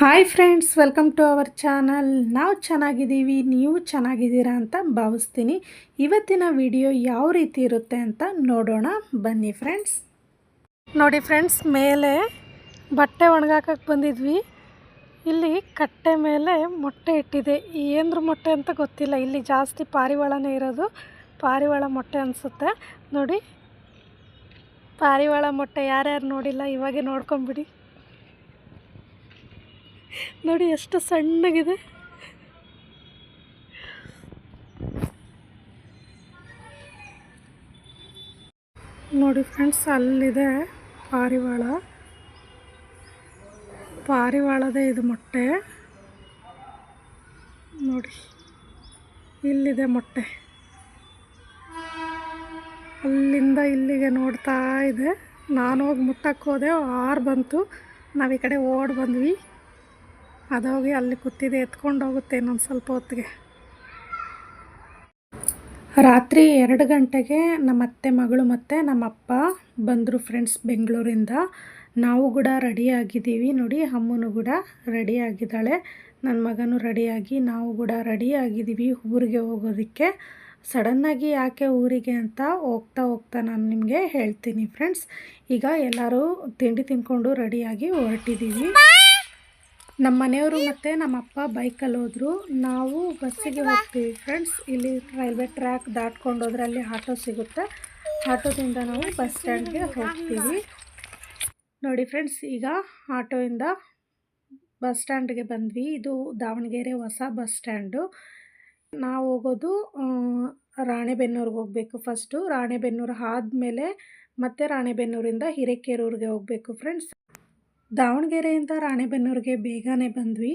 Hi friends welcome to our channel ನಾವು ಚೆನ್ನಾಗಿದ್ದೀವಿ, ನೀವು ಚೆನ್ನಾಗಿದ್ದೀರಾ ಅಂತ ಭಾವಿಸ್ತೀನಿ. ಇವತ್ತಿನ ವಿಡಿಯೋ ಯಾವ ರೀತಿ ಇರುತ್ತೆ ಅಂತ ನೋಡೋಣ. ಬನ್ನಿ ಫ್ರೆಂಡ್ಸ್ ನೋಡಿ ಫ್ರೆಂಡ್ಸ್ ಮೇಲೆ ಬಟ್ಟೆ ಒಣಗಾಕಕ್ಕೆ ಬಂದಿದ್ವಿ. ಇಲ್ಲಿ ಕಟ್ಟೆ ಮೇಲೆ ಮೊಟ್ಟೆ ಇಟ್ಟಿದೆ. ಏನದ್ರ ಮೊಟ್ಟೆ ಅಂತ ಗೊತ್ತಿಲ್ಲ. ಇಲ್ಲಿ ಜಾಸ್ತಿ ಪಾರಿವಾಳನೇ ಇರೋದು. ಪಾರಿವಾಳ ಮೊಟ್ಟೆ ಅನಿಸುತ್ತೆ. ನೋಡಿ, ಪಾರಿವಾಳ ಮೊಟ್ಟೆ ಯಾರ್ಯಾರು ನೋಡಿಲ್ಲ, ಇವಾಗೆ ನೋಡ್ಕೊಂಬಿಡಿ. ನೋಡಿ, ಎಷ್ಟು ಸಣ್ಣಗಿದೆ. ನೋಡಿ ಫ್ರೆಂಡ್ಸ್ ಅಲ್ಲಿದೆ ಪಾರಿವಾಳ. ಪಾರಿವಾಳದೇ ಇದು ಮೊಟ್ಟೆ. ನೋಡಿ, ಇಲ್ಲಿದೆ ಮೊಟ್ಟೆ. ಅಲ್ಲಿಂದ ಇಲ್ಲಿಗೆ ನೋಡ್ತಾ ಇದೆ. ನಾನು ಹೋಗಿ ಮುಟ್ಟಕ್ಕೆ ಹೋದೆ, ಆರು ಬಂತು. ನಾವು ಈ ಕಡೆ ಓಡಿ ಬಂದ್ವಿ. ಅದೋಗಿ ಅಲ್ಲಿ ಕೂತಿದೆ, ಎತ್ಕೊಂಡು ಹೋಗುತ್ತೆ ಇನ್ನೊಂದು ಸ್ವಲ್ಪ ಹೊತ್ತಿಗೆ. ರಾತ್ರಿ ಎರಡು ಗಂಟೆಗೆ ನಮ್ಮ ಅತ್ತೆ, ಮಗಳು ಮತ್ತು ನಮ್ಮಪ್ಪ ಬಂದರು ಫ್ರೆಂಡ್ಸ್ ಬೆಂಗಳೂರಿಂದ. ನಾವು ಕೂಡ ರೆಡಿಯಾಗಿದ್ದೀವಿ ನೋಡಿ, ಅಮ್ಮನೂ ಕೂಡ ರೆಡಿಯಾಗಿದ್ದಾಳೆ ನನ್ನ ಮಗನೂ ರೆಡಿಯಾಗಿ ನಾವು ಕೂಡ ರೆಡಿಯಾಗಿದ್ದೀವಿ ಊರಿಗೆ ಹೋಗೋದಕ್ಕೆ. ಸಡನ್ನಾಗಿ ಯಾಕೆ ಊರಿಗೆ ಅಂತ ಹೋಗ್ತಾ ಹೋಗ್ತಾ ನಾನು ನಿಮಗೆ ಹೇಳ್ತೀನಿ ಫ್ರೆಂಡ್ಸ್ ಈಗ ಎಲ್ಲರೂ ತಿಂಡಿ ತಿನ್ಕೊಂಡು ರೆಡಿಯಾಗಿ ಹೊರಟಿದ್ದೀವಿ. ನಮ್ಮ ಮನೆಯವರು ಮತ್ತು ನಮ್ಮಪ್ಪ ಬೈಕಲ್ಲಿ ಹೋದರು. ನಾವು ಬಸ್ಸಿಗೆ ಹೋಗ್ತೀವಿ ಫ್ರೆಂಡ್ಸ್ ಇಲ್ಲಿ ರೈಲ್ವೆ ಟ್ರ್ಯಾಕ್ ದಾಟ್ಕೊಂಡು ಹೋದ್ರೆ ಅಲ್ಲಿ ಆಟೋ ಸಿಗುತ್ತೆ ಆಟೋದಿಂದ ನಾವು ಬಸ್ ಸ್ಟ್ಯಾಂಡ್ಗೆ ಹೋಗ್ತೀವಿ. ನೋಡಿ ಫ್ರೆಂಡ್ಸ್ ಈಗ ಆಟೋಯಿಂದ ಬಸ್ ಸ್ಟ್ಯಾಂಡ್ಗೆ ಬಂದ್ವಿ. ಇದು ದಾವಣಗೆರೆ ಹೊಸ ಬಸ್ ಸ್ಟ್ಯಾಂಡು ನಾವು ಹೋಗೋದು ರಾಣೆಬೆನ್ನೂರಿಗೆ ಹೋಗಬೇಕು ಫಸ್ಟು ರಾಣೆಬೆನ್ನೂರು ಆದಮೇಲೆ ಮತ್ತೆ ರಾಣೆಬೆನ್ನೂರಿಂದ ಹಿರೇಕೆರೂರಿಗೆ ಹೋಗಬೇಕು ಫ್ರೆಂಡ್ಸ್ ದಾವಣಗೆರೆಯಿಂದ ರಾಣೆಬೆನ್ನೂರಿಗೆ ಬೇಗನೆ ಬಂದ್ವಿ.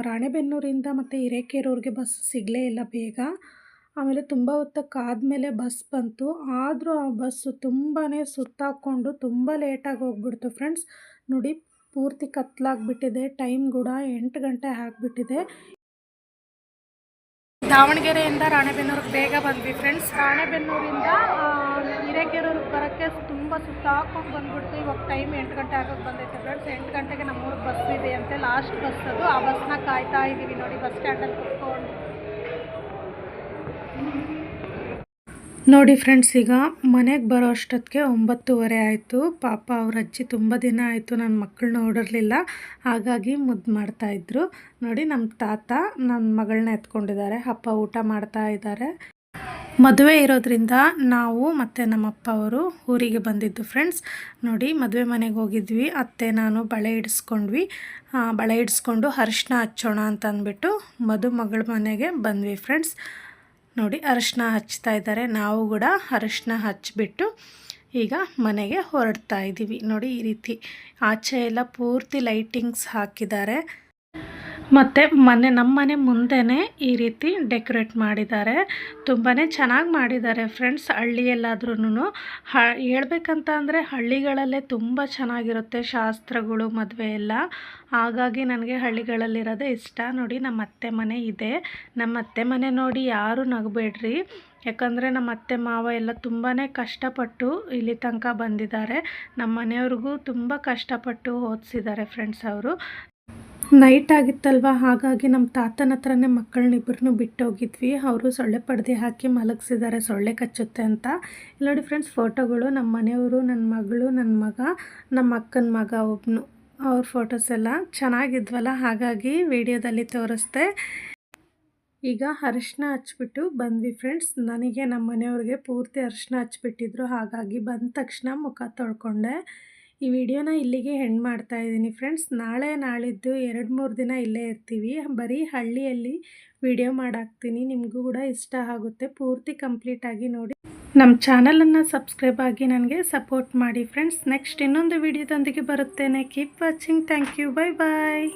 ರಾಣೆಬೆನ್ನೂರಿಂದ ಮತ್ತು ಹಿರೇಕೆರೂರಿಗೆ ಬಸ್ ಸಿಗಲೇ ಇಲ್ಲ ಬೇಗ. ಆಮೇಲೆ ತುಂಬ ಹೊತ್ತಕ್ಕಾದಮೇಲೆ ಬಸ್ ಬಂತು. ಆದರೂ ಆ ಬಸ್ಸು ತುಂಬಾ ಸುತ್ತಾಕ್ಕೊಂಡು ತುಂಬ ಲೇಟಾಗಿ ಹೋಗ್ಬಿಡ್ತು ಫ್ರೆಂಡ್ಸ್. ನೋಡಿ, ಪೂರ್ತಿ ಕತ್ಲಾಗ್ಬಿಟ್ಟಿದೆ. ಟೈಮ್ ಕೂಡ ಎಂಟು ಗಂಟೆ ಆಗಿಬಿಟ್ಟಿದೆ. ದಾವಣಗೆರೆಯಿಂದ ರಾಣೆಬೆನ್ನೂರಿಗೆ ಬೇಗ ಬಂದ್ವಿ ಫ್ರೆಂಡ್ಸ್. ರಾಣೆಬೆನ್ನೂರಿಂದ ಹಿರೇಕೆರೂರಿಗೆ ಬರೋಕ್ಕೆ ತುಂಬ ಸುತ್ತಾಕೊಂಡು ಬಂದ್ಬಿಡ್ತು. ಇವಾಗ ಟೈಮ್ ಎಂಟು ಗಂಟೆ ಆಗೋದು ಬಂದೈತೆ ಫ್ರೆಂಡ್ಸ್ ಎಂಟು ಗಂಟೆಗೆ ನಮ್ಮೂರಿಗೆ ಬಸ್ ಇದೆ ಅಂತೆ ಲಾಸ್ಟ್ ಬಸ್ ಅದು. ಆ ಬಸ್ನ ಕಾಯ್ತಾ ಇದ್ದೀವಿ ನೋಡಿ ಬಸ್ ಸ್ಟ್ಯಾಂಡಲ್ಲಿ ಕುತ್ಕೊಂಡು. ನೋಡಿ ಫ್ರೆಂಡ್ಸ್ ಈಗ ಮನೆಗೆ ಬರೋ ಅಷ್ಟೊತ್ತಿಗೆ ಒಂಬತ್ತುವರೆ ಆಯಿತು. ಪಾಪ ಅವ್ರ ಅಜ್ಜಿ ತುಂಬ ದಿನ ಆಯಿತು ನನ್ನ ಮಕ್ಕಳನ್ನ ನೋಡಿರಲಿಲ್ಲ ಹಾಗಾಗಿ ಮುದ್ದು ಮಾಡ್ತಾಯಿದ್ರು ನೋಡಿ ನಮ್ಮ ತಾತ ನನ್ನ ಮಗಳನ್ನ ಎತ್ಕೊಂಡಿದ್ದಾರೆ. ಅಪ್ಪ ಊಟ ಮಾಡ್ತಾ ಇದ್ದಾರೆ. ಮದುವೆ ಇರೋದ್ರಿಂದ ನಾವು ಮತ್ತು ನಮ್ಮಪ್ಪ ಅವರು ಊರಿಗೆ ಬಂದಿದ್ದು ಫ್ರೆಂಡ್ಸ್ ನೋಡಿ, ಮದುವೆ ಮನೆಗೆ ಹೋಗಿದ್ವಿ. ಅತ್ತೆ, ನಾನು ಬಳೆ ಇಡಿಸ್ಕೊಂಡ್ವಿ. ಬಳೆ ಇಡಿಸ್ಕೊಂಡು ಅರಿಶಿನ ಹಚ್ಚೋಣ ಅಂತ ಅಂದ್ಬಿಟ್ಟು ಮದುಮಗಳ ಮನೆಗೆ ಬಂದ್ವಿ ಫ್ರೆಂಡ್ಸ್ ನೋಡಿ, ಅರಿಶಿನ ಹಚ್ತಾ ಇದ್ದಾರೆ. ನಾವು ಕೂಡ ಅರ್ಶನ ಹಚ್ಚಿಬಿಟ್ಟು ಈಗ ಮನೆಗೆ ಹೊರಡ್ತಾ ಇದ್ದೀವಿ ನೋಡಿ, ಈ ರೀತಿ ಆಚೆ ಎಲ್ಲ ಪೂರ್ತಿ ಲೈಟಿಂಗ್ಸ್ ಹಾಕಿದ್ದಾರೆ. ಮತ್ತು ಮನೆ, ನಮ್ಮ ಮನೆ ಮುಂದೆನೇ ಈ ರೀತಿ ಡೆಕೋರೇಟ್ ಮಾಡಿದ್ದಾರೆ. ತುಂಬಾ ಚೆನ್ನಾಗಿ ಮಾಡಿದ್ದಾರೆ ಫ್ರೆಂಡ್ಸ್. ಹಳ್ಳಿಯಲ್ಲಾದ್ರೂ ಹ, ಹೇಳ್ಬೇಕಂತ ಅಂದರೆ ಹಳ್ಳಿಗಳಲ್ಲೇ ತುಂಬ ಚೆನ್ನಾಗಿರುತ್ತೆ ಶಾಸ್ತ್ರಗಳು, ಮದುವೆ ಎಲ್ಲ. ಹಾಗಾಗಿ ನನಗೆ ಹಳ್ಳಿಗಳಲ್ಲಿರೋದೇ ಇಷ್ಟ. ನೋಡಿ, ನಮ್ಮ ಅತ್ತೆ ಮನೆ ಇದೆ. ನಮ್ಮ ಅತ್ತೆ ಮನೆ ನೋಡಿ ಯಾರೂ ನಗಬೇಡ್ರಿ. ಯಾಕಂದರೆ ನಮ್ಮ ಅತ್ತೆ ಮಾವ ಎಲ್ಲ ತುಂಬಾ ಕಷ್ಟಪಟ್ಟು ಇಲ್ಲಿ ತನಕ ಬಂದಿದ್ದಾರೆ. ನಮ್ಮ ಮನೆಯವ್ರಿಗೂ ತುಂಬ ಕಷ್ಟಪಟ್ಟು ಓದಿಸಿದ್ದಾರೆ ಫ್ರೆಂಡ್ಸ್ ಅವರು. ನೈಟ್ ಆಗಿತ್ತಲ್ವ? ಹಾಗಾಗಿ ನಮ್ಮ ತಾತನ ಹತ್ರನೇ ಮಕ್ಕಳನ್ನಿಬ್ಬರನ್ನು ಬಿಟ್ಟೋಗಿದ್ವಿ. ಅವರು ಸೊಳ್ಳೆ ಪಡೆದೆ ಹಾಕಿ ಮಲಗಿಸಿದ್ದಾರೆ ಸೊಳ್ಳೆ ಕಚ್ಚುತ್ತೆ ಅಂತ. ನೋಡಿ ಫ್ರೆಂಡ್ಸ್ ಫೋಟೋಗಳು ನಮ್ಮ ಮನೆಯವರು ನನ್ನ ಮಗಳು ನನ್ನ ಮಗ ನಮ್ಮ ಅಕ್ಕನ ಮಗ ಒಬ್ಬನು ಅವ್ರ ಫೋಟೋಸ್ ಎಲ್ಲ ಚೆನ್ನಾಗಿದ್ವಲ್ಲ? ಹಾಗಾಗಿ ವಿಡಿಯೋದಲ್ಲಿ ತೋರಿಸ್ದೆ. ಈಗ ಅರಿಶಿನ ಹಚ್ಬಿಟ್ಟು ಬಂದ್ವಿ ಫ್ರೆಂಡ್ಸ್ ನನಗೆ ನಮ್ಮ ಮನೆಯವ್ರಿಗೆ ಪೂರ್ತಿ ಅರಿಶಿನ ಹಚ್ಬಿಟ್ಟಿದ್ರು. ಹಾಗಾಗಿ ಬಂದ ತಕ್ಷಣ ಮುಖ ತೊಳ್ಕೊಂಡೆ. ಈ ವಿಡಿಯೋನ ಇಲ್ಲಿಗೆ ಹೆಣ್ಣು ಮಾಡ್ತಾ ಇದ್ದೀನಿ ಫ್ರೆಂಡ್ಸ್. ನಾಳೆ ನಾಳಿದ್ದು ಎರಡು ಮೂರು ದಿನ ಇಲ್ಲೇ ಇರ್ತೀವಿ. ಬರೀ ಹಳ್ಳಿಯಲ್ಲಿ ವಿಡಿಯೋ ಮಾಡಾಕ್ತೀನಿ. ನಿಮಗೂ ಕೂಡ ಇಷ್ಟ ಆಗುತ್ತೆ. ಪೂರ್ತಿ ಕಂಪ್ಲೀಟಾಗಿ ನೋಡಿ. ನಮ್ಮ ಚಾನಲನ್ನು ಸಬ್ಸ್ಕ್ರೈಬ್ ಆಗಿ ನನಗೆ ಸಪೋರ್ಟ್ ಮಾಡಿ ಫ್ರೆಂಡ್ಸ್. ನೆಕ್ಸ್ಟ್ ಇನ್ನೊಂದು ವಿಡಿಯೋದೊಂದಿಗೆ ಬರುತ್ತೇನೆ. Keep watching. Thank you. Bye bye